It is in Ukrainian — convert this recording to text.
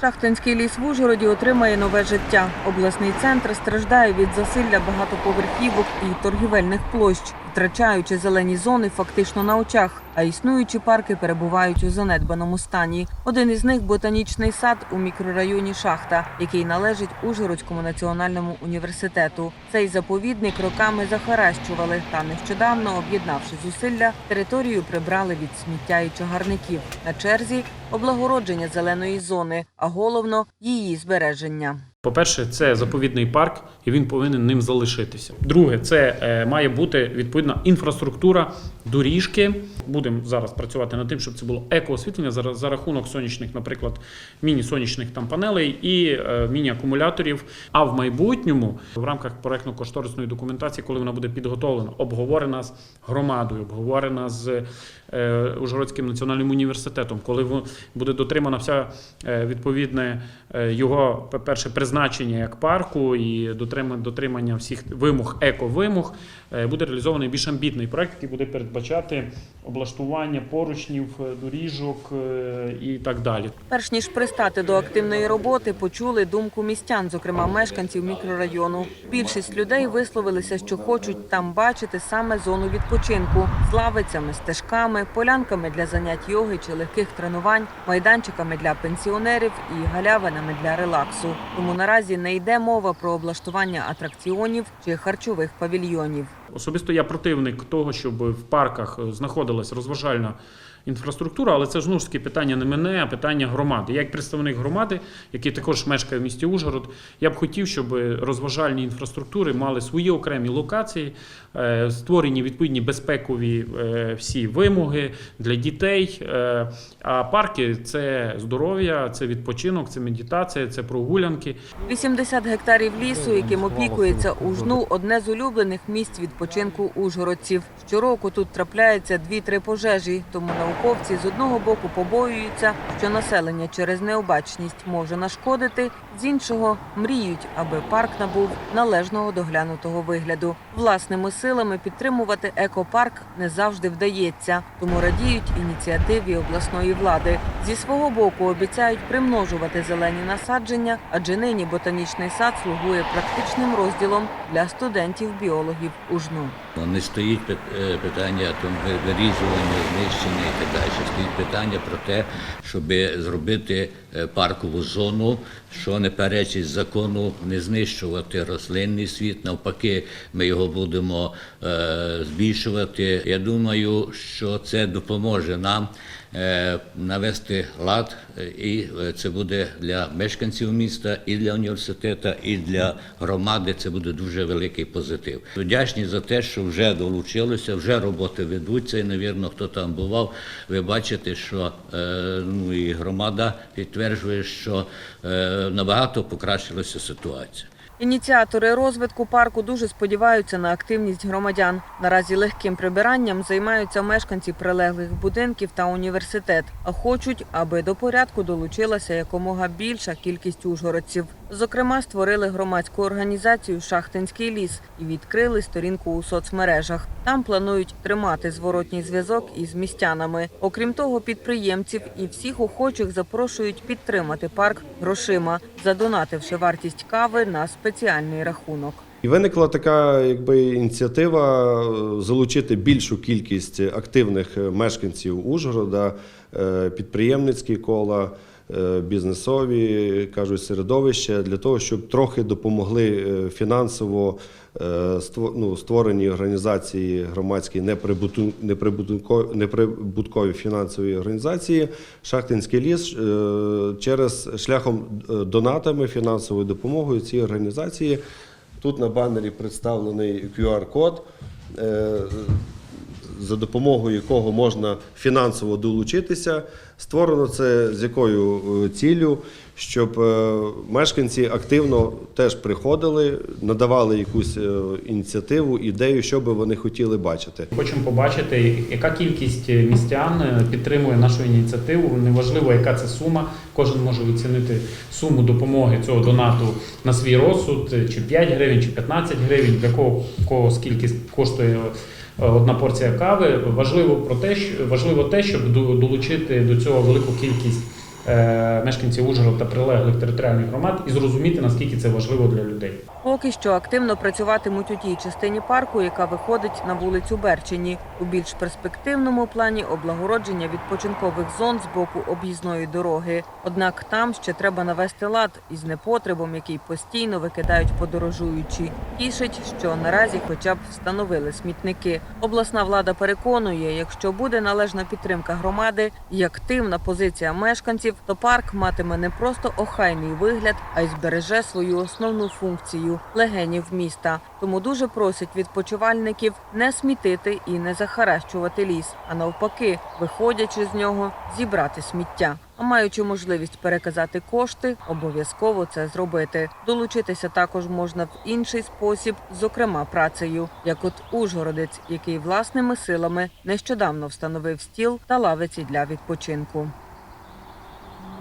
Шахтинський ліс в Ужгороді отримає нове життя. Обласний центр страждає від засилля багатоповерхівок і торгівельних площ, втрачаючи зелені зони фактично на очах. А існуючі парки перебувають у занедбаному стані. Один із них ботанічний сад у мікрорайоні Шахта, який належить Ужгородському національному університету. Цей заповідник роками захаращували та нещодавно, об'єднавши зусилля, територію прибрали від сміття і чагарників. На черзі облагородження зеленої зони, а головно її збереження. По-перше, це заповідний парк, і він повинен ним залишитися. Друге, це е, має бути відповідна інфраструктура, доріжки. Будемо зараз працювати над тим, щоб це було екоосвітлення за, за рахунок сонячних, наприклад, міні-сонячних там панелей і е, міні-акумуляторів. А в майбутньому, в рамках проектно-кошторисної документації, коли вона буде підготовлена, обговорена з громадою, обговорена з е, Ужгородським національним університетом, коли буде дотримана вся відповідне його перше призначення як парку і дотримання, всіх вимог, еко-вимог, е, буде реалізований більш амбітний проект, який буде передбачати облаштування поручнів, е, доріжок е, і так далі. Перш ніж пристати до активної роботи, почули думку містян, зокрема мешканців мікрорайону. Більшість людей висловилися, що хочуть там бачити саме зону відпочинку з лавицями, стежками, полянками для занять йоги чи легких тренувань, майданчиками для пенсіонерів і галявинами для релаксу. Тому наразі не йде мова про облаштування атракціонів чи харчових павільйонів. Особисто я противник того, щоб в парках е, знаходилась розважальна інфраструктура, але це ж ну, питання не мене, а питання громади. Як представник громади, який також мешкає в місті Ужгород, я б хотів, щоб розважальні інфраструктури мали свої окремі локації, е, створені відповідні безпекові е, всі вимоги для дітей. А парки це здоров'я, це відпочинок, це медитація, це прогулянки. 80 гектарів лісу, яким опікується Ужну, одне з улюблених місць відпочинку ужгородців. Щороку тут трапляється дві-три пожежі, тому науковці з одного боку побоюються, що населення через необачність може нашкодити, з іншого мріють, аби парк набув належного доглянутого вигляду. Власними силами підтримувати екопарк не завжди вдається, тому радіють ініціативі обласної влади. Зі свого боку обіцяють примножувати зелені насадження, адже нині ботанічний сад слугує практичним розділом для студентів-біологів ужну. Ну, Не стоїть е, питання там ви- вирізування, знищення і так далі. Стоїть питання про те, щоб зробити е, паркову зону, що не перечить закону, не знищувати рослинний світ. Навпаки, ми його будемо е, збільшувати. Я думаю, що це допоможе нам е, навести лад, е, і е, це буде для мешканців міста, і для університету, і для громади. Це буде дуже великий позитив. Вдячні за те, що вже долучилося, вже роботи ведуться. І, навірно, хто там бував, ви бачите, що е, ну і громада підтверджує, що е, набагато покращилася ситуація. Ініціатори розвитку парку дуже сподіваються на активність громадян. Наразі легким прибиранням займаються мешканці прилеглих будинків та університет, а хочуть, аби до порядку долучилася якомога більша кількість ужгородців. Зокрема, створили громадську організацію Шахтинський ліс і відкрили сторінку у соцмережах. Там планують тримати зворотній зв'язок із містянами. Окрім того, підприємців і всіх охочих запрошують підтримати парк грошима, задонативши вартість кави на спеціальний рахунок. І виникла така якби ініціатива е, залучити більшу кількість активних е, мешканців Ужгорода, е, підприємницькі кола, бізнесові кажуть середовища для того, щоб трохи допомогли е, фінансово е, ну, створені організації громадські неприбуткові фінансові організації Шахтинський ліс е, через шляхом е, донатами фінансовою допомогою ці організації. Тут на банері представлений QR-код, е, за допомогою якого можна фінансово долучитися. Створено це з якою е, ціллю, щоб е, мешканці активно теж приходили, надавали якусь е, ініціативу, ідею, що би вони хотіли бачити. Хочемо побачити, яка кількість містян підтримує нашу ініціативу. Неважливо, яка це сума. Кожен може оцінити суму допомоги цього донату на свій розсуд, чи 5 гривень, чи 15 гривень, для кого, кого скільки коштує одна порція кави. Важливо про те, що важливо те, щоб долучити до цього велику кількість мешканців Ужгорода та прилеглих територіальних громад і зрозуміти, наскільки це важливо для людей. Поки що активно працюватимуть у тій частині парку, яка виходить на вулицю Берчині. У більш перспективному плані облагородження відпочинкових зон з боку об'їзної дороги. Однак там ще треба навести лад із непотребом, який постійно викидають подорожуючі. Тішить, що наразі хоча б встановили смітники. Обласна влада переконує, якщо буде належна підтримка громади і активна позиція мешканців, то парк матиме не просто охайний вигляд, а й збереже свою основну функцію легенів міста. Тому дуже просять відпочивальників не смітити і не захаращувати ліс, а навпаки, виходячи з нього, зібрати сміття. А маючи можливість переказати кошти, обов'язково це зробити. Долучитися також можна в інший спосіб, зокрема працею, як от Ужгородець, який власними силами нещодавно встановив стіл та лавиці для відпочинку.